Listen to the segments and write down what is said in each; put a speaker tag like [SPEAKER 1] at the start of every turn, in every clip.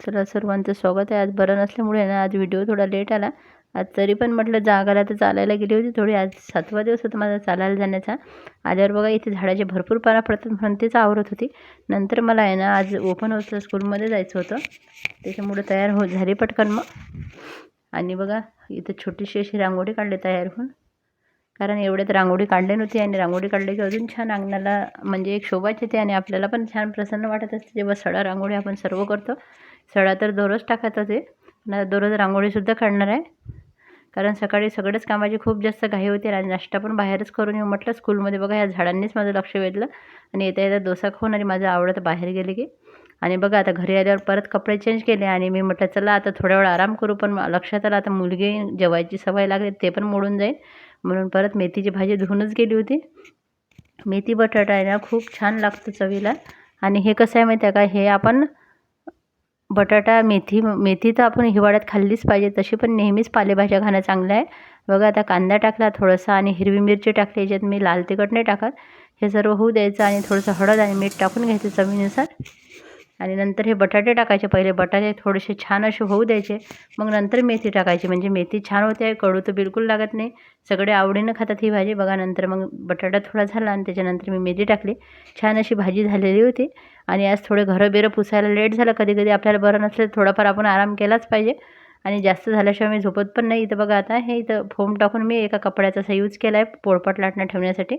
[SPEAKER 1] चला सर्वांचं स्वागत आहे. आज बरं नसल्यामुळे ना आज व्हिडिओ थोडा लेट आला. आज तरी पण म्हटलं जागाला तर चालायला गेली होती थोडी. आज सातवा दिवस होता माझा चालायला जाण्याचा. आल्यावर बघा इथे झाडाचे भरपूर पाना पडतात म्हणून तेच आवरत होती. नंतर मला आहे ना आज ओपन हाऊसला स्कूलमध्ये जायचं होतं. त्याच्यामुळे तयार हो झाली पटकन मग. आणि बघा इथं छोटीशी अशी रांगोळी काढली तयार होऊन. कारण एवढ्यात रांगोळी काढली नव्हती आणि रांगोळी काढली की अजून छान अंगणाला म्हणजे एक शोभाच येते आणि आपल्याला पण छान प्रसन्न वाटत असते जेव्हा सडा रांगोळी आपण सर्व करतो. सडा तर दररोज टाकत आहे. दररोज रांगोळीसुद्धा काढणार आहे. कारण सकाळी सगळेच कामाची खूप जास्त घाई होती आणि नाश्ता पण बाहेरच करून येऊ म्हटलं. स्कूलमध्ये बघा ह्या झाडांनीच माझं लक्ष वेधलं. आणि येता येता डोसा खाऊन आणि माझं आवडतं बाहेर गेले की. आणि बघा आता घरी आल्यावर परत कपडे चेंज केले आणि मी म्हटलं चला आता थोड्या वेळ आराम करू पण लक्षात आलं आता मुलगी जेवायची सवय लागली ते पण मोडून जाईल म्हणून परत मेथीची भाजी धुवूनच गेली होती. मेथी बटाटा आहे ना खूप छान लागतं चवीला. आणि हे कसं आहे माहिती आहे का? हे आपण बटाटा मेथी मेथी तर आपण हिवाळ्यात खाल्लीच पाहिजे तशी पण नेहमीच पालेभाज्या खाणं चांगलं आहे. बघा आता कांदा टाकला थोडासा आणि हिरवी मिरची टाकली याच्यात मी लाल तिखट नाही टाकत. हे सर्व होऊ द्यायचं आणि थोडंसं हळद आणि मीठ टाकून घ्यायचं चवीनुसार. आणि नंतर हे बटाटे टाकायचे. पहिले बटाटे थोडेसे छान असे होऊ द्यायचे. मग नंतर मेथी टाकायची. म्हणजे मेथी छान होते कडू तर बिलकुल लागत नाही. सगळे आवडीनं खातात ही भाजी. बघा नंतर मग बटाटा थोडा झाला आणि त्याच्यानंतर मी मेथी टाकली. छान अशी भाजी झालेली होती. आणि आज थोडे घरं बिरं पुसायला लेट झालं. कधी कधी आपल्याला बरं नसलं थोडाफार आपण आराम केलाच पाहिजे. आणि जास्त झाल्याशिवाय मी झोपत पण नाही. इथं बघा आता हे इथं फोम टाकून मी एका कपड्याचा असा यूज केला आहे पोळपाट लाटणं ठेवण्यासाठी.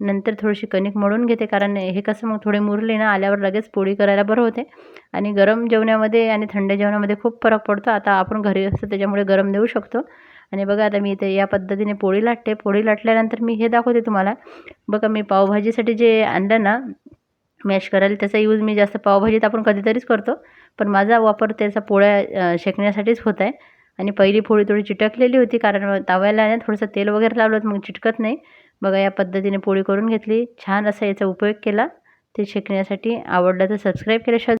[SPEAKER 1] नंतर थोडीशी कणिक मळून घेते कारण हे कसं मग थोडे मुरले ना आल्यावर लगेच पोळी करायला बरं होते. आणि गरम जेवणामध्ये आणि थंड जेवणामध्ये खूप फरक पडतो. आता आपण घरी असतो त्याच्यामुळे गरम देऊ शकतो. आणि बघा आता मी इथे या पद्धतीने पोळी लाटते. पोळी लाटल्यानंतर मी हे दाखवते तुम्हाला. बघा मी पावभाजीसाठी जे आणलं ना मॅश करायला त्याचा यूज मी जास्त पावभाजीत आपण कधीतरीच करतो. पण माझा वापर त्याचा पोळ्या शेकण्यासाठीच होत आहे. आणि पहिली पोळी थोडी चिटकलेली होती कारण तव्याला ना थोडंसं तेल वगैरे लावलं मग चिटकत नाही. बघा या पद्धतीने पोळी करून घेतली. छान असा याचा उपयोग केला. ते शिकण्यासाठी आवडलं तर सबस्क्राईब केल्याशिवाय